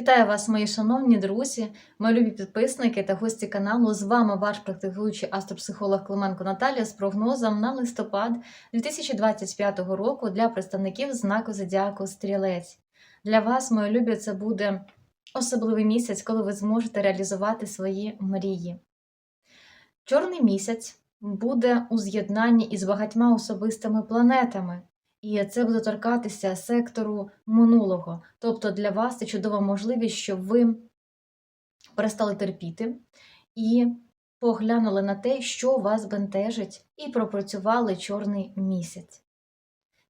Вітаю вас, мої шановні друзі, мої любі підписники та гості каналу. З вами ваш практикуючий астропсихолог Клименко Наталія з прогнозом на листопад 2025 року для представників знаку Зодіаку Стрілець. Для вас, мої любі, це буде особливий місяць, коли ви зможете реалізувати свої мрії. Чорний місяць буде у з'єднанні із багатьма особистими планетами. І це буде торкатися сектору минулого. Тобто для вас це чудова можливість, щоб ви перестали терпіти і поглянули на те, що вас бентежить, і пропрацювали чорний місяць.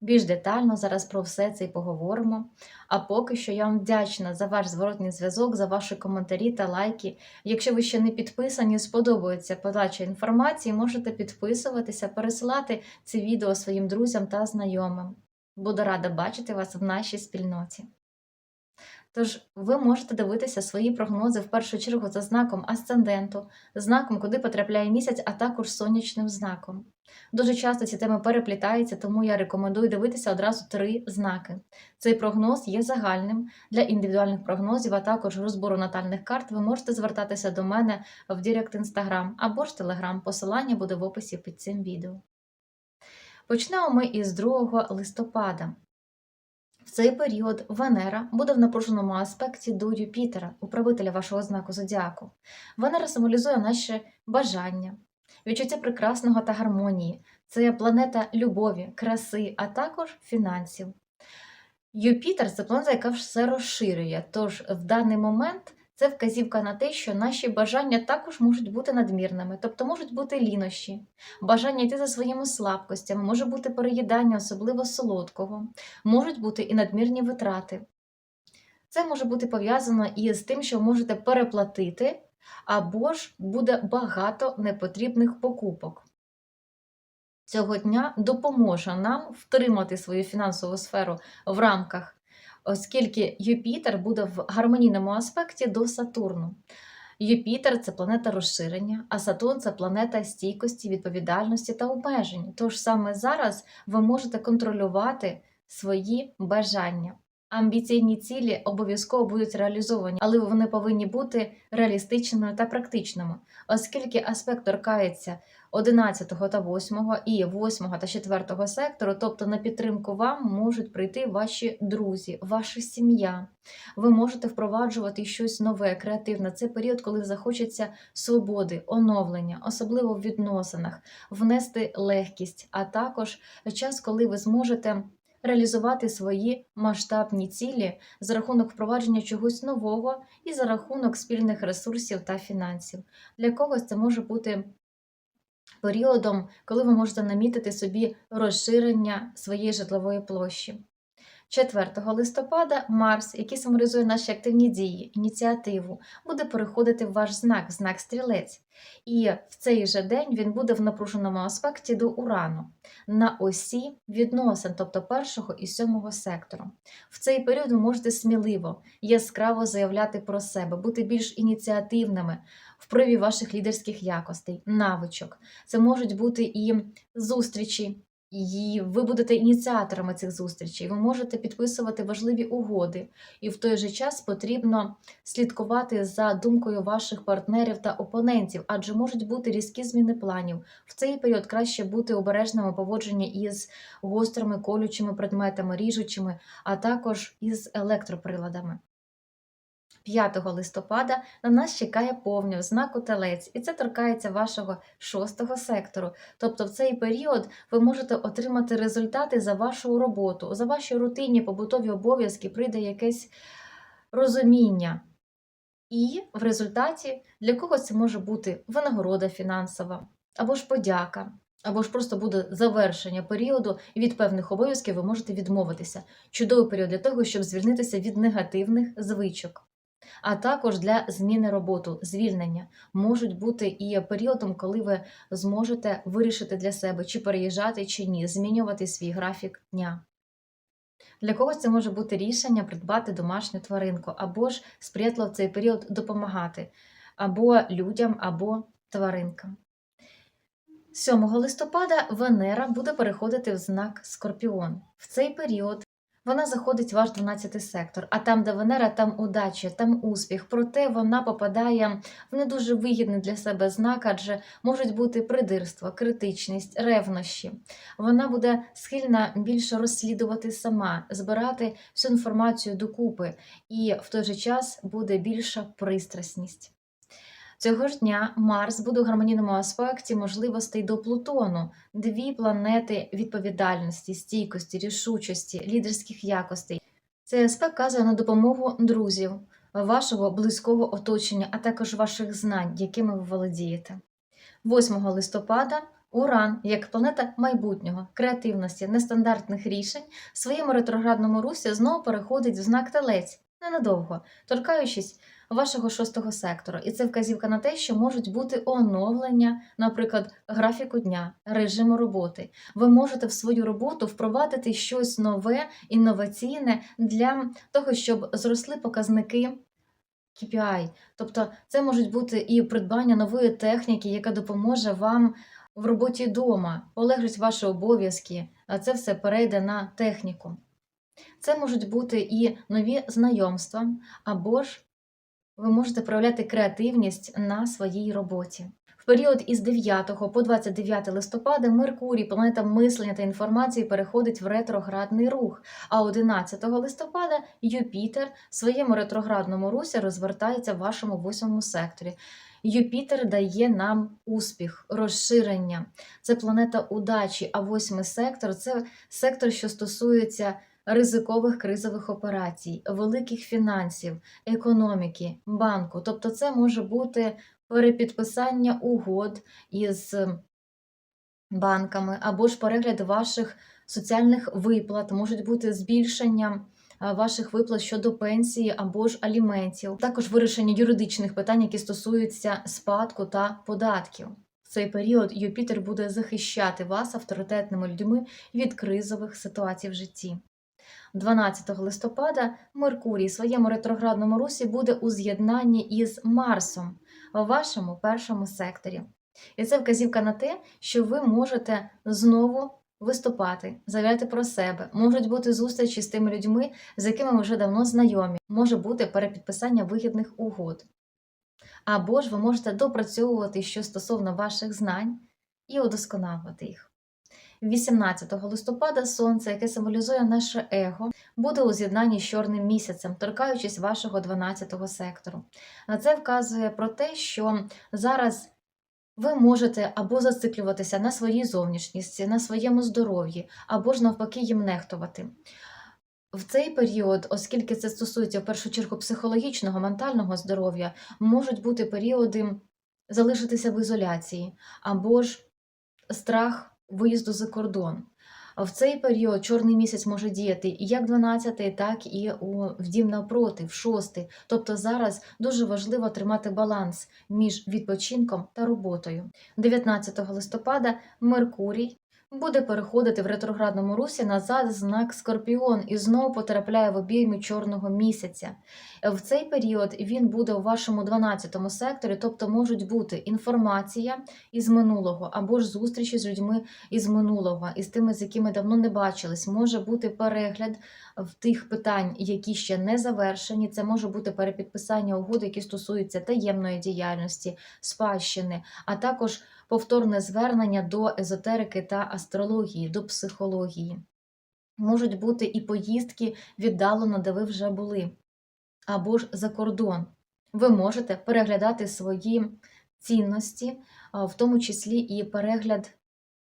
Більш детально зараз про все це і поговоримо. А поки що я вам вдячна за ваш зворотний зв'язок, за ваші коментарі та лайки. Якщо ви ще не підписані, сподобається подача інформації, можете підписуватися, пересилати це відео своїм друзям та знайомим. Буду рада бачити вас в нашій спільноті. Тож, ви можете дивитися свої прогнози в першу чергу за знаком асценденту, знаком, куди потрапляє місяць, а також сонячним знаком. Дуже часто ці теми переплітаються, тому я рекомендую дивитися одразу три знаки. Цей прогноз є загальним для індивідуальних прогнозів, а також розбору натальних карт. Ви можете звертатися до мене в Директ Інстаграм або ж Телеграм. Посилання буде в описі під цим відео. Почнемо ми із 2 листопада. Цей період Венера буде в напруженому аспекті до Юпітера, управителя вашого знаку зодіаку. Венера символізує наші бажання, відчуття прекрасного та гармонії. Це планета любові, краси, а також фінансів. Юпітер це планета, яка все розширює. Тож в даний момент це вказівка на те, що наші бажання також можуть бути надмірними, тобто можуть бути лінощі, бажання йти за своїми слабкостями, може бути переїдання, особливо солодкого, можуть бути і надмірні витрати. Це може бути пов'язано і з тим, що можете переплатити, або ж буде багато непотрібних покупок. Цього дня допоможе нам втримати свою фінансову сферу в рамках оскільки Юпітер буде в гармонійному аспекті до Сатурну. Юпітер це планета розширення, а Сатурн це планета стійкості, відповідальності та обмежень. Тож саме зараз ви можете контролювати свої бажання. Амбіційні цілі обов'язково будуть реалізовані, але вони повинні бути реалістичними та практичними, оскільки аспект торкається 11 та 8 і 8 та 4 сектору, тобто на підтримку вам можуть прийти ваші друзі, ваша сім'я. Ви можете впроваджувати щось нове, креативне. Це період, коли захочеться свободи, оновлення, особливо в відносинах, внести легкість, а також час, коли ви зможете. Реалізувати свої масштабні цілі за рахунок впровадження чогось нового і за рахунок спільних ресурсів та фінансів. Для когось це може бути періодом, коли ви можете намітити собі розширення своєї житлової площі. 4 листопада Марс, який символізує наші активні дії, ініціативу, буде переходити в ваш знак, знак стрілець. І в цей же день він буде в напруженому аспекті до Урану на осі відносин, тобто першого і сьомого сектору. В цей період ви можете сміливо, яскраво заявляти про себе, бути більш ініціативними в ваших лідерських якостей, навичок. Це можуть бути і зустрічі. І ви будете ініціаторами цих зустрічей, ви можете підписувати важливі угоди, і в той же час потрібно слідкувати за думкою ваших партнерів та опонентів, адже можуть бути різкі зміни планів. В цей період краще бути обережними поводження із гострими колючими предметами, ріжучими, а також із електроприладами. 5 листопада на нас чекає повня в знаку телець, і це торкається вашого шостого сектору. Тобто в цей період ви можете отримати результати за вашу роботу, за ваші рутинні побутові обов'язки прийде якесь розуміння. І в результаті для когось це може бути винагорода фінансова, або ж подяка, або ж просто буде завершення періоду, і від певних обов'язків ви можете відмовитися. Чудовий період для того, щоб звільнитися від негативних звичок а також для зміни роботи, звільнення можуть бути і періодом, коли ви зможете вирішити для себе, чи переїжджати, чи ні, змінювати свій графік дня. Для когось це може бути рішення придбати домашню тваринку, або ж сприятливо в цей період допомагати або людям, або тваринкам. 7 листопада Венера буде переходити в знак Скорпіон. В цей період Вона заходить в ваш 12 сектор, а там, де Венера, там удача, там успіх. Проте вона попадає в не дуже вигідний для себе знак, адже можуть бути придирство, критичність, ревнощі. Вона буде схильна більше розслідувати сама, збирати всю інформацію докупи, і в той же час буде більша пристрасність. Цього ж дня Марс буде у гармонійному аспекті можливостей до Плутону, дві планети відповідальності, стійкості, рішучості, лідерських якостей. Цей аспект вказує на допомогу друзів, вашого близького оточення, а також ваших знань, якими ви володієте. 8 листопада Уран, як планета майбутнього, креативності, нестандартних рішень, в своєму ретроградному русі знову переходить в знак телець ненадовго, торкаючись вашого шостого сектору. І це вказівка на те, що можуть бути оновлення, наприклад, графіку дня, режиму роботи. Ви можете в свою роботу впровадити щось нове, інноваційне для того, щоб зросли показники. KPI. Тобто це можуть бути і придбання нової техніки, яка допоможе вам в роботі вдома, полегшить ваші обов'язки, а це все перейде на техніку. Це можуть бути і нові знайомства, або ж ви можете проявляти креативність на своїй роботі. В період із 9 по 29 листопада Меркурій, планета мислення та інформації, переходить в ретроградний рух, а 11 листопада Юпітер в своєму ретроградному русі розвертається в вашому восьмому секторі. Юпітер дає нам успіх, розширення. Це планета удачі, а восьмий сектор це сектор, що стосується ризикових кризових операцій, великих фінансів, економіки, банку. Тобто, це може бути перепідписання угод із банками або ж перегляд ваших соціальних виплат, можуть бути збільшення ваших виплат щодо пенсії або ж аліментів, також вирішення юридичних питань, які стосуються спадку та податків. В цей період Юпітер буде захищати вас авторитетними людьми від кризових ситуацій в житті. 12 листопада Меркурій в своєму ретроградному русі буде у з'єднанні із Марсом у вашому першому секторі. І це вказівка на те, що ви можете знову виступати, заявляти про себе. Можуть бути зустрічі з тими людьми, з якими ви вже давно знайомі, може бути перепідписання вигідних угод. Або ж ви можете допрацьовувати що стосовно ваших знань і удосконалювати їх. 18 листопада сонце, яке символізує наше его, буде у з'єднанні з чорним місяцем, торкаючись вашого 12 сектору. На це вказує про те, що зараз ви можете або зациклюватися на своїй зовнішністі, на своєму здоров'ї, або ж навпаки їм нехтувати. В цей період, оскільки це стосується в першу чергу психологічного, ментального здоров'я, можуть бути періоди залишитися в ізоляції, або ж страх виїзду за кордон. В цей період чорний місяць може діяти як 12, так і у в дім навпроти, в 6. Тобто зараз дуже важливо тримати баланс між відпочинком та роботою. 19 листопада Меркурій буде переходити в ретроградному русі назад знак Скорпіон і знову потрапляє в обійми чорного місяця. В цей період він буде у вашому 12 секторі, тобто можуть бути інформація із минулого або ж зустрічі з людьми із минулого, із тими, з якими давно не бачились. Може бути перегляд в тих питань, які ще не завершені. Це може бути перепідписання угод, які стосуються таємної діяльності, спадщини, а також повторне звернення до езотерики та астрології, до психології. Можуть бути і поїздки віддалено, де ви вже були, або ж за кордон. Ви можете переглядати свої цінності, в тому числі і перегляд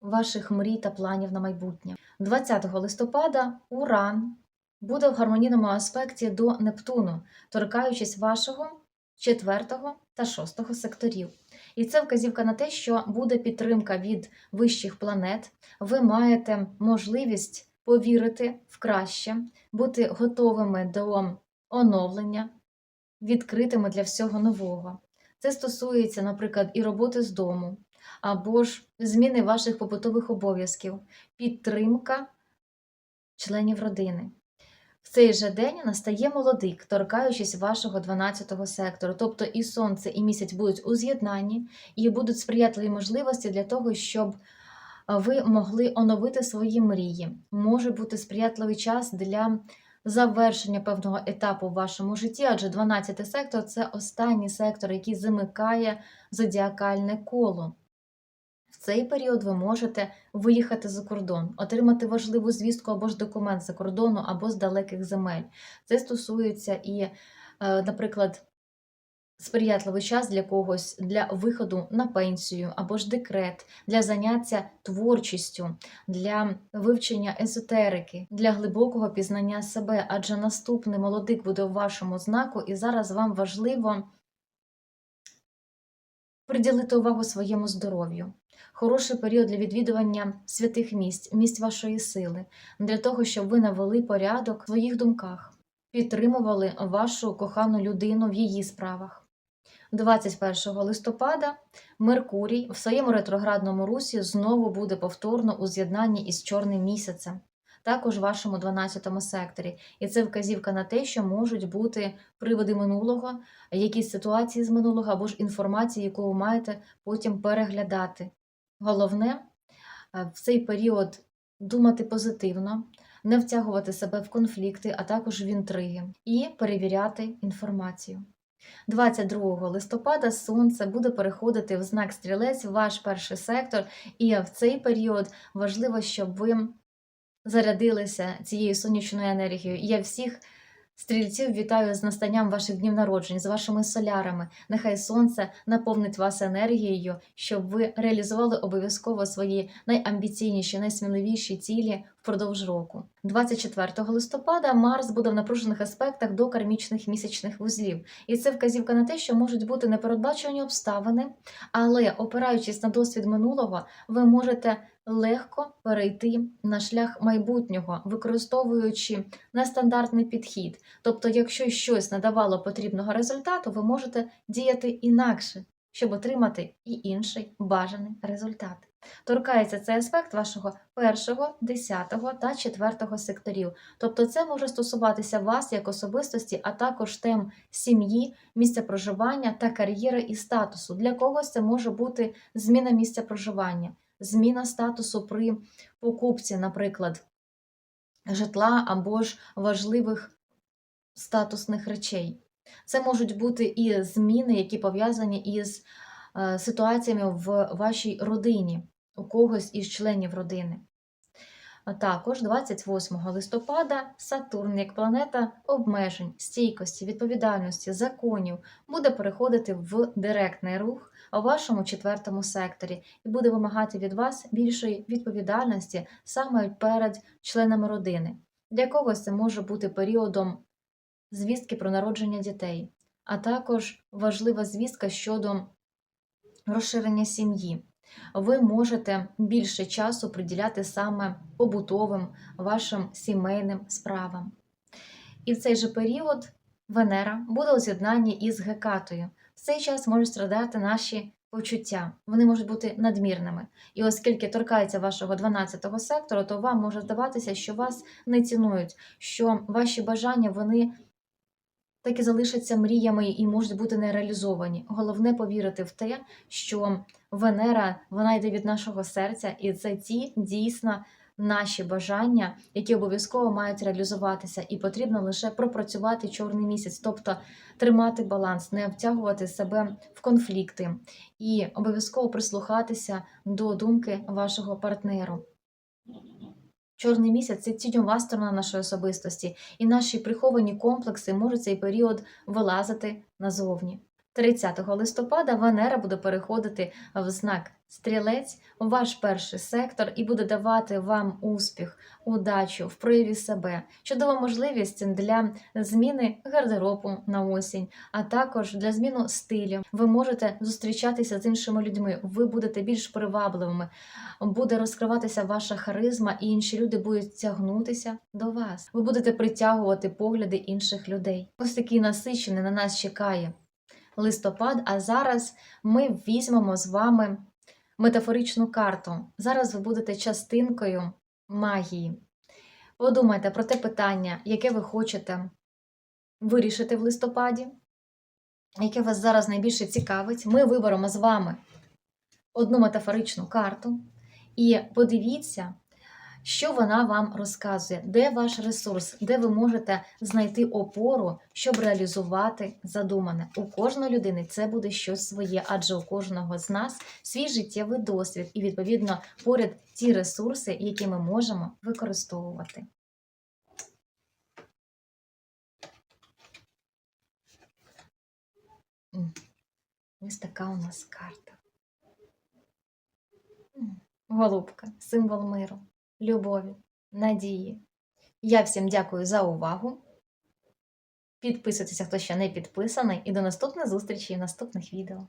ваших мрій та планів на майбутнє. 20 листопада Уран буде в гармонійному аспекті до Нептуну, торкаючись вашого 4 та 6 секторів. І це вказівка на те, що буде підтримка від вищих планет. Ви маєте можливість повірити в краще, бути готовими до оновлення, відкритими для всього нового. Це стосується, наприклад, і роботи з дому, або ж зміни ваших побутових обов'язків, підтримка членів родини. В цей же день настає молодик, торкаючись вашого 12-го сектору, тобто і сонце, і місяць будуть у з'єднанні, і будуть сприятливі можливості для того, щоб ви могли оновити свої мрії. Може бути сприятливий час для завершення певного етапу в вашому житті, адже 12-й сектор це останній сектор, який замикає зодіакальне коло. В цей період ви можете виїхати за кордон, отримати важливу звістку або ж документ за кордону, або з далеких земель. Це стосується і, е, наприклад, сприятливий час для когось для виходу на пенсію або ж декрет, для заняття творчістю, для вивчення езотерики, для глибокого пізнання себе, адже наступний молодик буде у вашому знаку, і зараз вам важливо приділити увагу своєму здоров'ю. Хороший період для відвідування святих місць, місць вашої сили, для того, щоб ви навели порядок в своїх думках, підтримували вашу кохану людину в її справах. 21 листопада Меркурій в своєму ретроградному русі знову буде повторно у з'єднанні із чорним місяцем, також в вашому 12 секторі. І це вказівка на те, що можуть бути приводи минулого, якісь ситуації з минулого або ж інформації, яку ви маєте потім переглядати. Головне е, в цей період думати позитивно, не втягувати себе в конфлікти, а також в інтриги, і перевіряти інформацію. 22 листопада сонце буде переходити в знак стрілець, в ваш перший сектор, і в цей період важливо, щоб ви зарядилися цією сонячною енергією. Я всіх стрільців вітаю з настанням ваших днів народжень, з вашими солярами. Нехай сонце наповнить вас енергією, щоб ви реалізували обов'язково свої найамбіційніші, найсміливіші цілі впродовж року. 24 листопада Марс буде в напружених аспектах до кармічних місячних вузлів, і це вказівка на те, що можуть бути непередбачені обставини, але опираючись на досвід минулого, ви можете легко перейти на шлях майбутнього, використовуючи нестандартний підхід. Тобто, якщо щось не давало потрібного результату, ви можете діяти інакше, щоб отримати і інший бажаний результат. Торкається цей аспект вашого першого, десятого та четвертого секторів. Тобто, це може стосуватися вас як особистості, а також тем сім'ї, місця проживання та кар'єри і статусу. Для когось це може бути зміна місця проживання, зміна статусу при покупці, наприклад, житла або ж важливих статусних речей. Це можуть бути і зміни, які пов'язані із ситуаціями в вашій родині, у когось із членів родини. Також 28 листопада Сатурн, як планета обмежень, стійкості, відповідальності, законів, буде переходити в директний рух у вашому четвертому секторі і буде вимагати від вас більшої відповідальності саме перед членами родини. Для когось це може бути періодом звістки про народження дітей, а також важлива звістка щодо розширення сім'ї. Ви можете більше часу приділяти саме побутовим вашим сімейним справам. І в цей же період Венера буде у з'єднанні із Гекатою. В цей час можуть страдати наші почуття, вони можуть бути надмірними. І оскільки торкається вашого 12-го сектору, то вам може здаватися, що вас не цінують, що ваші бажання вони так і залишаться мріями і можуть бути не реалізовані. Головне повірити в те, що Венера вона йде від нашого серця, і це ті дійсно наші бажання, які обов'язково мають реалізуватися, і потрібно лише пропрацювати чорний місяць, тобто тримати баланс, не втягувати себе в конфлікти і обов'язково прислухатися до думки вашого партнеру. Чорний місяць це тіньова сторона нашої особистості, і наші приховані комплекси можуть цей період вилазити назовні. 30 листопада Венера буде переходити в знак стрілець ваш перший сектор і буде давати вам успіх, удачу в прояві себе, чудова можливість для зміни гардеробу на осінь, а також для зміни стилю. Ви можете зустрічатися з іншими людьми, ви будете більш привабливими, буде розкриватися ваша харизма, і інші люди будуть тягнутися до вас. Ви будете притягувати погляди інших людей. Ось такий насичений на нас чекає листопад. А зараз ми візьмемо з вами метафоричну карту. Зараз ви будете частинкою магії. Подумайте про те питання, яке ви хочете вирішити в листопаді, яке вас зараз найбільше цікавить. Ми виберемо з вами одну метафоричну карту. І подивіться, що вона вам розказує, де ваш ресурс, де ви можете знайти опору, щоб реалізувати задумане. У кожної людини це буде щось своє, адже у кожного з нас свій життєвий досвід і, відповідно, поряд ті ресурси, які ми можемо використовувати. Ось така у нас карта. Голубка, символ миру, любові, надії. Я всім дякую за увагу. Підписуйтеся, хто ще не підписаний, і до наступних зустрічей в наступних відео.